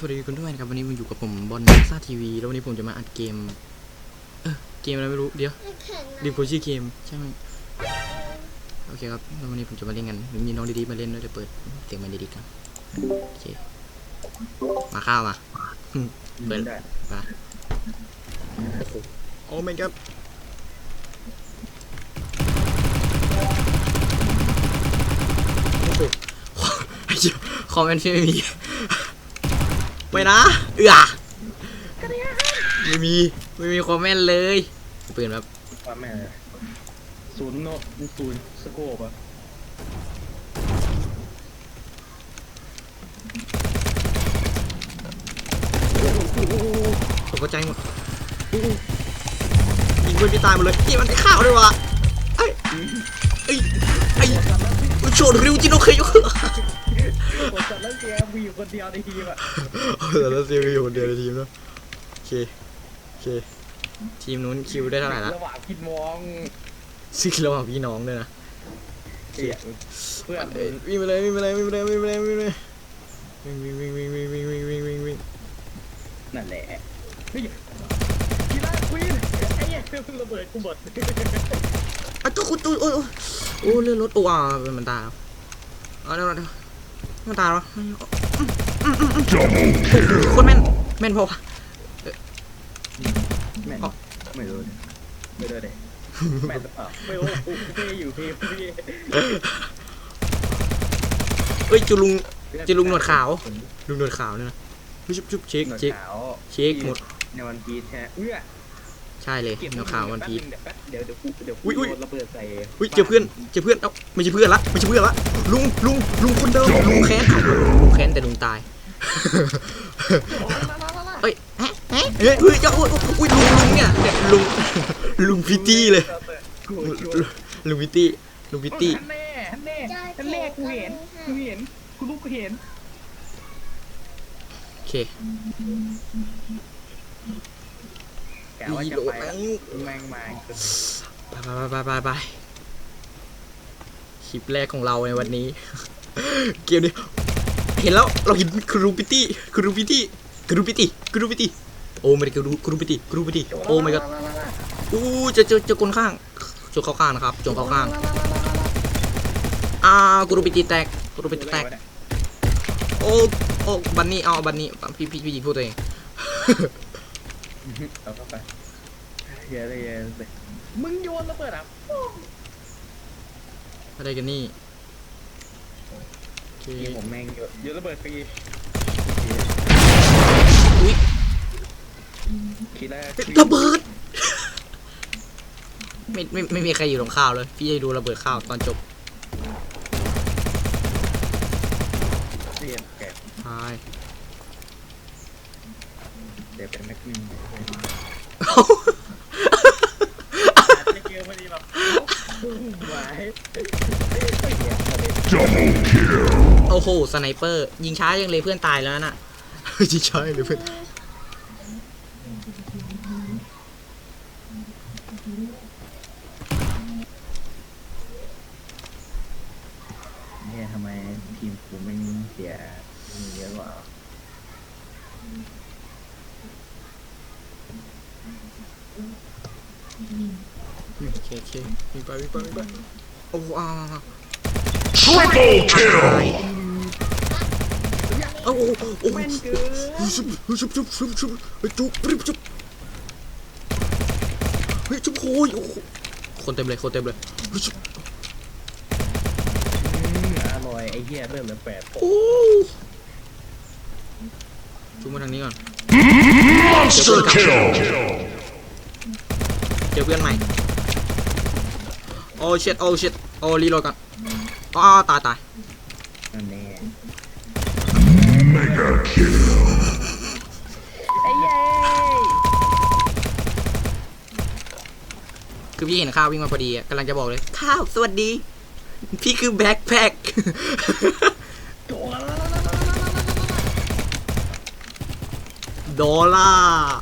สวัสดีคุณด้วยนะครับวันนี้มันอยู่กับผมบอลซ่าทีวีแล้ววันนี้ผมจะมาอัดเกม เออเกมอะไรไม่รู้เดี๋ยวแข็งดิมโพชื่อเกมใช่ไหมโอเคครับแล้ววันนี้ผมจะมาเล่นกันมีน้องดีๆมาเล่นด้วยเดี๋ยวเปิดเสียงมันดีๆกันโอเคมาข้าวมาอืมเปิดได้มาโอ้โหโอ้ไม่ครับโอ้โหไอ้เหี้ยคอมเมนต์ไม่มี ไม่นะ เอือไม่มี ไม่มีคอมเมนต์เลยปืนแบบว่าแม่ศูนย์โนศูนย์สโคปอะตกใจหมดยิงเพื่อนพี่ตายหมดเลยนี่มันได้ข่าวด้วยวะไอ้ไอ้ไอ้โชว์ริวจิโนเคยคนจัดแล้วแกมีอยู่คนเดียวในทีมอะแต่ละซีรีส์อยู่คนเดียวในทีมเนอะโอเคโอเค ทีมนู้นคิวได้เท่าไหร่ละระหว่างพินมองซิกระหว่างพี่น้องด้วยนะเสียเพื่อนเอ้ยวิ่งไปเลยวิ่งไปเลยวิ่งไปเลยวิ่งไปเลยวิ่งไปเลยวิ่งวิ่งวิ่งวิ่งวิ่งวิ่งวิ่งวิ่งวิ่งวิ่งนั่นแหละเฮ้ยกีฬาควีนไอ้เหี้ยระเบิดกูหมดอะตัวคุณตัวโอ้ยโอ้ยโอ้ยเลื่อนรถโอ้อ่ามันตายแล้วเอาเดี๋ยวเดี๋ยวมันตายแล้ว คนแม่นแม่นพอวะแม่นไม่รู้เลยไม่รู้เลยแม่นหรือเปล่าไม่รู้กูพี่อยู่พี่พี่เอ้ยจูลุงจะลุงหนวดขาวลุงหนวดขาวเนี่ยนะชุบชุบเช็คหนวดเช็คขาวเช็คหมดในวันพีชแท้เอื้อใช่เลยเก็บหนวดขาววันพีชเดี๋ยวเดี๋ยวเดี๋ยวอุ๊กูยอุ๊ยโยนระเบิดใส่อุ้ยเจอเพื่อนเจอเพื่อนเอ้าไม่ใช่เพื่อนละไม่ใช่เพื่อนละลุงลุงลุงคนเดิมลุงแค้นลุงแค้นแต่ลุงตาย เอ้ยแฮะแฮะเฮ้ยเฮ้ยเจ้าอุ้ยอุ้ยลุงลุงเนี่ยเนี่ยลุงลุงพิตตี้เลยกูโยนลุงพิตตี้ลุงพิตตี้ฮันแน่ฮันแน่ฮันแน่กูเห็นกูเห็นกูรู้กูเห็นโอเคแกว่าดีจะโหลไปแม่แล้วงแมงมาไปไปไปไปไปคลิปแรกของเราในวันนี้ เกมนี้ เห็นแล้วเราเห็นครูปิตี้ครูปิตี้ครูปิตี้ครูปิตี้โอ้ไม่ได้คือรูครูปิตี้ครูปิตี้โอ้ไม่ก็อู้จะจอเจอคนข้างจงเข้าข้างนะครับจงเข้าข้างอ่ากรูปิตี้แตกกรูปิตี้แตกโอ้โอ้บันนี่เอาบันนี่พี่พี่พี่ยิงพูดตัวเองเอาเข้าไปเยอะเลยเยอะเลยมึงโยนระเบิดอะอะไรกันนี่ โอเคนี่ผมแม่งโยนโยนระเบิดฟรีอุ้ยคิดแล้วระเบิดไม่ไม่ไม่มีใครอยู่ตรงข้าวเลย พี่จะดูระเบิดข้าวตอนจบเรียนแกใช่เดี๋ยวเป็นแม็กมินจะเกี่ยวพอดีแบบหวาย โอ้โหสไนเปอร์ ยิงช้ายังเลยเพื่อนตายแล้วน่ะยิงช้ายังเลยเพื่อนเนี่ยทำไมทีมกูไม่เสียเยอะกว่าโอเคโอเควิ่งไปวิ่งไปวิ่งไปโอ้อ้าว Triple kill! โอ้โหโอ้โหแม่นเกินชุบชุบชุบชุบชุบเฮ้ยจุบรีบจุบเฮ้ยจุบโอ้ยโอ้โหคนเต็มเลยคนเต็มเลยเฮ้ยจุบอร่อยไอ้เหี้ยเริ่มเหลือแปดโอ้จุบมาทางนี้ก่อน Monster kill! เจอเพื่อนใหม่โอ้เช็ดโอ้เช็ดโอ้รีโหลดก่อน อ๋อตายตายนั่นแน่ Mega kill! ไอ้เย้คือพี่เห็นข้าววิ่งมาพอดีอะกำลังจะบอกเลย ข้าวสวัสดี พี่คือแบ็คแพ็คโดนดอลลาร์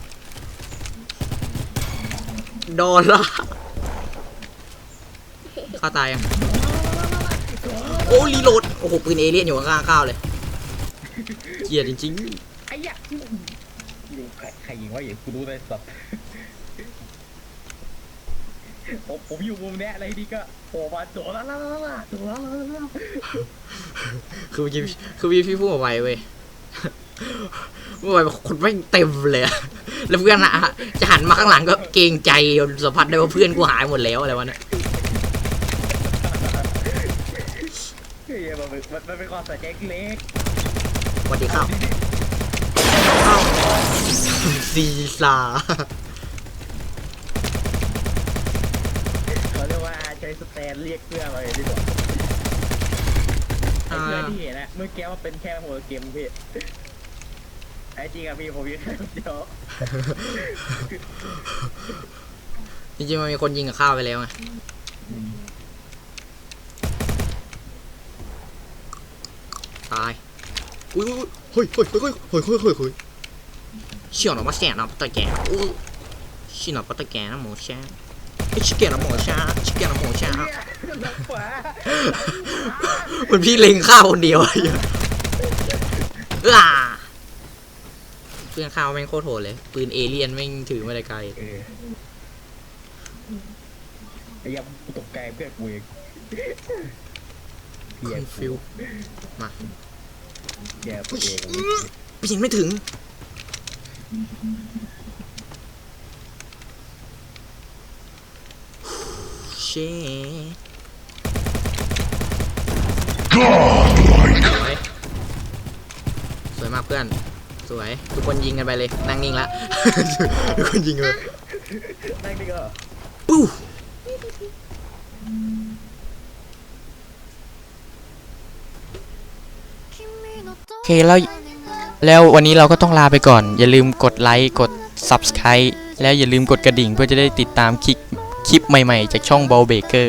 ดอลลาร์ข้าวตายยัง โอ้รีโหลด โอ้โหปืนเอเลี่ยนอยู่ข้างๆข้าวเลยเกียดจริงไอ้เหี้ยใครใครยิงวะอย่ากูรู้เลยสัตว์ผมผมอยู่มุมเนี้ยอะไรดีก็โผล่มาโดดละละละละโดดละละละคือเมื่อกี้คือพี่พี่พูดมาไวเว้ยเมื่อไวานคนไม่งเต็มเลยอะแล้วเพื่อนอะจะหันมาข้างหลังก็เกรงใจสัมผัสได้ว่าเพื่อนกูหายหมดแล้วอะไรวะเนี่ย เฮ้ย มันเป็นมันมันเป็นความใส่ใจเล็กสวัสดีครับซีซาเขาเรียกว่าใช้สแตนเรียกเพื่อนมาเลยดีกว่าไอ้เพื่อนที่เห็นอะเมื่อกี้มันเป็นแค่หัวเกมพี่ไอ้จริงอะพี่ผมอยู่แค่คนเดียวจริงๆมันมีคนยิงกับข้าวไปแล้วไงตาย อุ้ยเฮ้ยเฮ้ยเฮ้ยเฮ้ยเฮ้ยเฮ้ยเฮ้ยเชี่ยหนอมาแสนนะปะตะแกอู้ชิหนอปะตะแกนะหมูแช่ไอ้ชิเกะนะหมูชาชิเกะนะหมูชานักขวาเหมือนพี่เล็งข้าวคนเดียวอะอ่าเพื่อนข้าวแม่งโคตรโหดเลย ปืนเอเลี่ยนแม่งถือมาแต่ไกลเออไอ้ยังกูตกใจเพื่อนกูเองคอนฟิวมา แกกูเองไปยิงไม่ถึง เช่ Godlike. สวย สวยมากเพื่อน สวย ทุกคนยิงกันไปเลย นั่งนิ่งละ ทุกคนยิงเลย นั่งดิก็ปู้โอ เคแล้วแล้ววันนี้เราก็ต้องลาไปก่อน อย่าลืมกดไลค์กด Subscribe แล้วอย่าลืมกดกระดิ่งเพื่อจะได้ติดตามคลิปคลิปใหม่ๆ จากช่อง Ball Baker